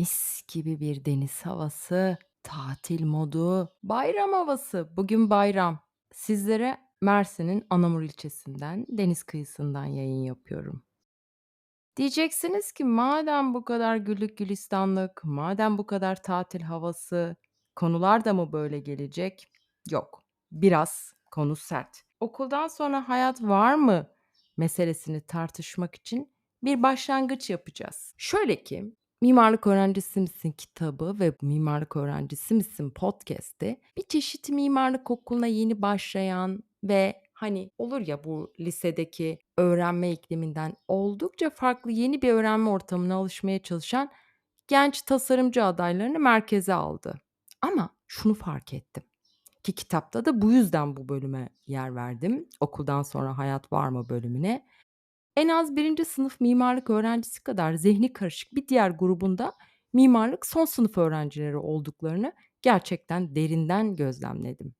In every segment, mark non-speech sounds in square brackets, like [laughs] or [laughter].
Mis gibi bir deniz havası, tatil modu, bayram havası. Bugün bayram. Sizlere Mersin'in Anamur ilçesinden, deniz kıyısından yayın yapıyorum. Diyeceksiniz ki madem bu kadar güllük gülistanlık, madem bu kadar tatil havası, konular da mı böyle gelecek? Yok. Biraz konu sert. Okuldan sonra hayat var mı meselesini tartışmak için bir başlangıç yapacağız. Şöyle ki, Mimarlık Öğrencisi Misin kitabı ve Mimarlık Öğrencisi Misin podcast'i bir çeşit mimarlık okuluna yeni başlayan ve hani olur ya bu lisedeki öğrenme ikliminden oldukça farklı yeni bir öğrenme ortamına alışmaya çalışan genç tasarımcı adaylarını merkeze aldı. Ama şunu fark ettim ki kitapta da bu yüzden bu bölüme yer verdim. Okuldan sonra hayat var mı bölümüne. En az birinci sınıf mimarlık öğrencisi kadar zihni karışık bir diğer grubunda mimarlık son sınıf öğrencileri olduklarını gerçekten derinden gözlemledim.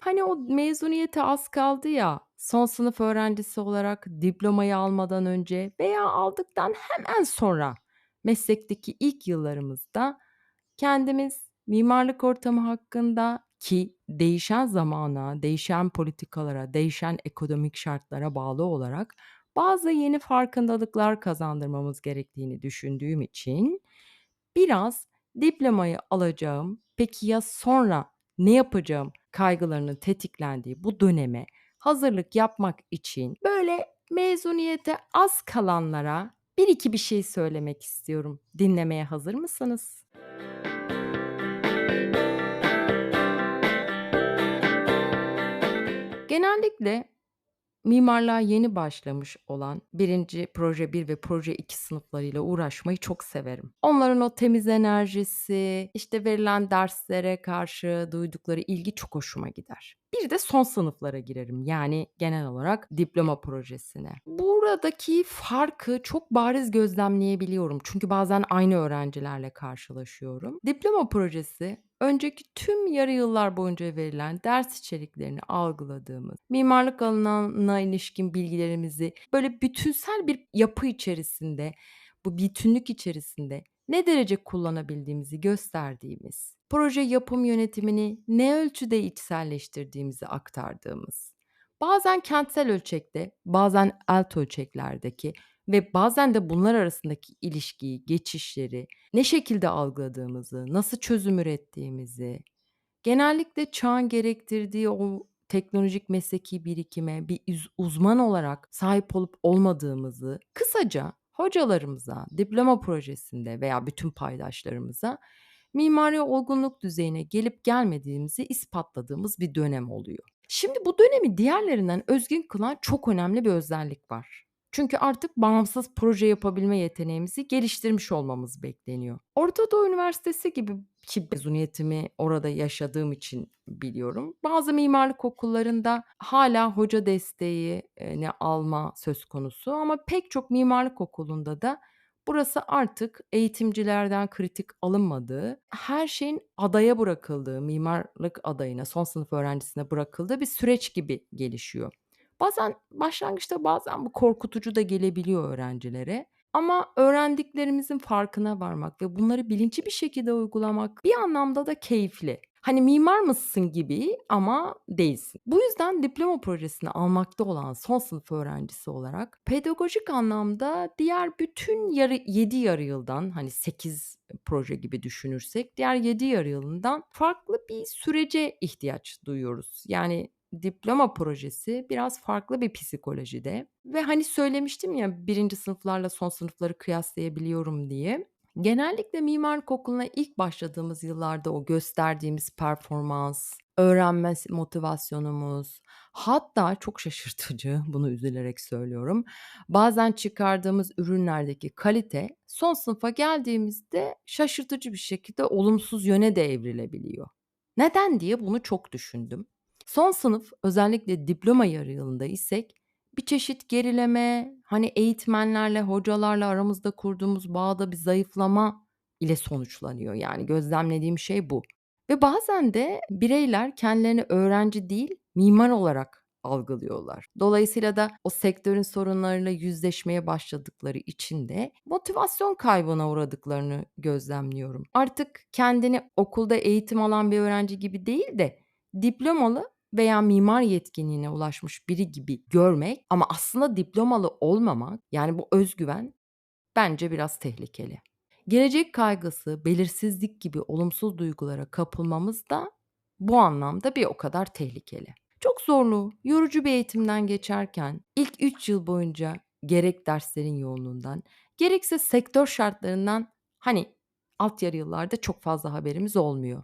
Hani o mezuniyete az kaldı ya, son sınıf öğrencisi olarak diplomayı almadan önce veya aldıktan hemen sonra meslekteki ilk yıllarımızda kendimiz mimarlık ortamı hakkında ki değişen zamana, değişen politikalara, değişen ekonomik şartlara bağlı olarak bazı yeni farkındalıklar kazandırmamız gerektiğini düşündüğüm için biraz diplomayı alacağım, peki ya sonra ne yapacağım kaygılarının tetiklendiği bu döneme hazırlık yapmak için böyle mezuniyete az kalanlara bir iki bir şey söylemek istiyorum. Dinlemeye hazır mısınız? Genellikle Mimarlığa yeni başlamış olan birinci proje bir ve proje 2 sınıflarıyla uğraşmayı çok severim. Onların o temiz enerjisi, işte verilen derslere karşı duydukları ilgi çok hoşuma gider. Bir de son sınıflara girerim. Yani genel olarak diploma projesine. Buradaki farkı çok bariz gözlemleyebiliyorum. Çünkü bazen aynı öğrencilerle karşılaşıyorum. Diploma projesi önceki tüm yarı yıllar boyunca verilen ders içeriklerini algıladığımız, mimarlık alanına ilişkin bilgilerimizi böyle bütünsel bir yapı içerisinde, bu bütünlük içerisinde ne derece kullanabildiğimizi gösterdiğimiz, proje yapım yönetimini ne ölçüde içselleştirdiğimizi aktardığımız, bazen kentsel ölçekte, bazen alt ölçeklerdeki ve bazen de bunlar arasındaki ilişkiyi, geçişleri ne şekilde algıladığımızı, nasıl çözüm ürettiğimizi, genellikle çağın gerektirdiği o teknolojik mesleki birikime bir uzman olarak sahip olup olmadığımızı kısaca hocalarımıza, diploma projesinde veya bütün paydaşlarımıza mimari olgunluk düzeyine gelip gelmediğimizi ispatladığımız bir dönem oluyor. Şimdi bu dönemi diğerlerinden özgün kılan çok önemli bir özellik var. Çünkü artık bağımsız proje yapabilme yeteneğimizi geliştirmiş olmamız bekleniyor. Orta Doğu Üniversitesi gibi ki mezuniyetimi orada yaşadığım için biliyorum. Bazı mimarlık okullarında hala hoca desteği ne alma söz konusu ama pek çok mimarlık okulunda da burası artık eğitimcilerden kritik alınmadığı, her şeyin adaya bırakıldığı, mimarlık adayına, son sınıf öğrencisine bırakıldığı bir süreç gibi gelişiyor. Bazen başlangıçta bazen bu korkutucu da gelebiliyor öğrencilere ama öğrendiklerimizin farkına varmak ve bunları bilinçli bir şekilde uygulamak bir anlamda da keyifli. Hani mimar mısın gibi ama değilsin. Bu yüzden diploma projesini almakta olan son sınıf öğrencisi olarak pedagojik anlamda diğer bütün yarı 7 yarı yıldan hani 8 proje gibi düşünürsek diğer 7 yarı yılından farklı bir sürece ihtiyaç duyuyoruz. Yani diploma projesi biraz farklı bir psikolojide ve hani söylemiştim ya birinci sınıflarla son sınıfları kıyaslayabiliyorum diye. Genellikle mimarlık okuluna ilk başladığımız yıllarda o gösterdiğimiz performans, öğrenme motivasyonumuz, hatta çok şaşırtıcı, [laughs] bunu üzülerek söylüyorum, bazen çıkardığımız ürünlerdeki kalite son sınıfa geldiğimizde şaşırtıcı bir şekilde olumsuz yöne de evrilebiliyor. Neden diye bunu çok düşündüm. Son sınıf özellikle diploma yarı yılında isek bir çeşit gerileme, hani eğitmenlerle, hocalarla aramızda kurduğumuz bağda bir zayıflama ile sonuçlanıyor. Yani gözlemlediğim şey bu. Ve bazen de bireyler kendilerini öğrenci değil, mimar olarak algılıyorlar. Dolayısıyla da o sektörün sorunlarıyla yüzleşmeye başladıkları için de motivasyon kaybına uğradıklarını gözlemliyorum. Artık kendini okulda eğitim alan bir öğrenci gibi değil de diplomalı veya mimar yetkinliğine ulaşmış biri gibi görmek ama aslında diplomalı olmamak, yani bu özgüven bence biraz tehlikeli. Gelecek kaygısı, belirsizlik gibi olumsuz duygulara kapılmamız da bu anlamda bir o kadar tehlikeli. Çok zorlu, yorucu bir eğitimden geçerken ilk 3 yıl boyunca gerek derslerin yoğunluğundan, gerekse sektör şartlarından hani alt yarı yıllarda çok fazla haberimiz olmuyor.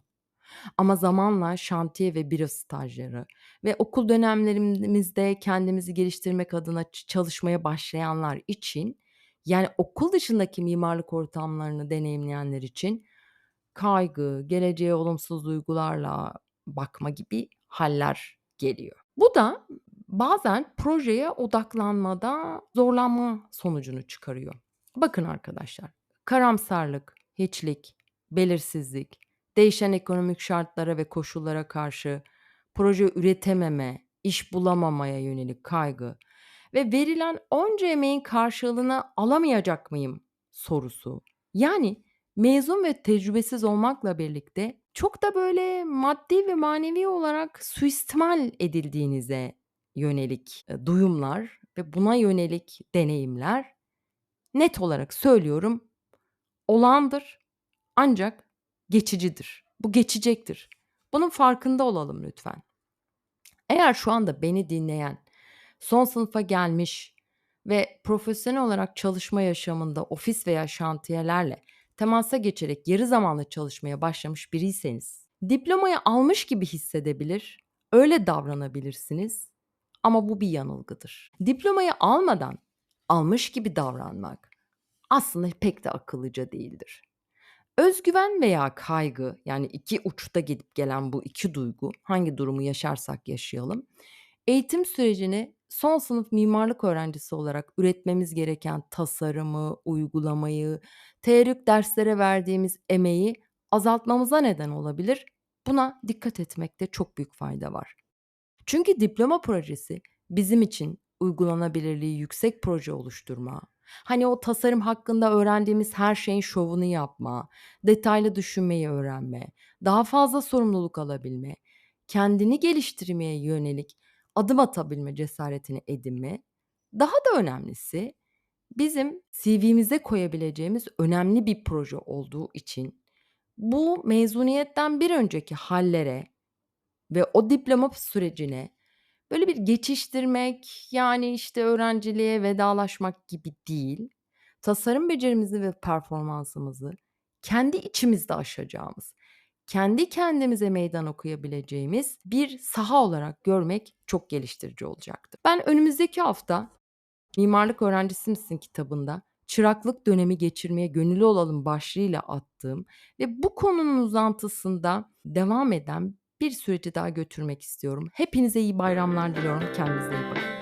Ama zamanla şantiye ve büro stajları ve okul dönemlerimizde kendimizi geliştirmek adına çalışmaya başlayanlar için, yani okul dışındaki mimarlık ortamlarını deneyimleyenler için kaygı, geleceğe olumsuz duygularla bakma gibi haller geliyor. Bu da bazen projeye odaklanmada zorlanma sonucunu çıkarıyor. Bakın arkadaşlar, karamsarlık, hiçlik, belirsizlik, değişen ekonomik şartlara ve koşullara karşı proje üretememe, iş bulamamaya yönelik kaygı ve verilen onca emeğin karşılığını alamayacak mıyım sorusu. Yani mezun ve tecrübesiz olmakla birlikte çok da böyle maddi ve manevi olarak suistimal edildiğinize yönelik, eee, duyumlar ve buna yönelik deneyimler net olarak söylüyorum, olağandır ancak geçicidir. Bu geçecektir. Bunun farkında olalım lütfen. Eğer şu anda beni dinleyen, son sınıfa gelmiş ve profesyonel olarak çalışma yaşamında ofis veya şantiyelerle temasa geçerek yarı zamanlı çalışmaya başlamış biriyseniz, diplomayı almış gibi hissedebilir, öyle davranabilirsiniz ama bu bir yanılgıdır. Diplomayı almadan almış gibi davranmak aslında pek de akıllıca değildir. Özgüven veya kaygı, yani iki uçta gidip gelen bu iki duygu, hangi durumu yaşarsak yaşayalım, eğitim sürecini son sınıf mimarlık öğrencisi olarak üretmemiz gereken tasarımı, uygulamayı, teorik derslere verdiğimiz emeği azaltmamıza neden olabilir. Buna dikkat etmekte çok büyük fayda var. Çünkü diploma projesi bizim için uygulanabilirliği yüksek proje oluşturma, hani o tasarım hakkında öğrendiğimiz her şeyin şovunu yapma, detaylı düşünmeyi öğrenme, daha fazla sorumluluk alabilme, kendini geliştirmeye yönelik adım atabilme cesaretini edinme, daha da önemlisi bizim CV'mize koyabileceğimiz önemli bir proje olduğu için bu mezuniyetten bir önceki hallere ve o diploma sürecine böyle bir geçiştirmek, yani, işte, öğrenciliğe vedalaşmak gibi değil, tasarım becerimizi ve performansımızı kendi içimizde aşacağımız, kendi kendimize meydan okuyabileceğimiz bir saha olarak görmek çok geliştirici olacaktır. Ben önümüzdeki hafta "Mimarlık Öğrencisi Misin?" kitabında çıraklık dönemi geçirmeye gönüllü olalım başlığıyla attığım ve bu konunun uzantısında devam eden bir süreci daha götürmek istiyorum. Hepinize iyi bayramlar diliyorum. Kendinize iyi bakın.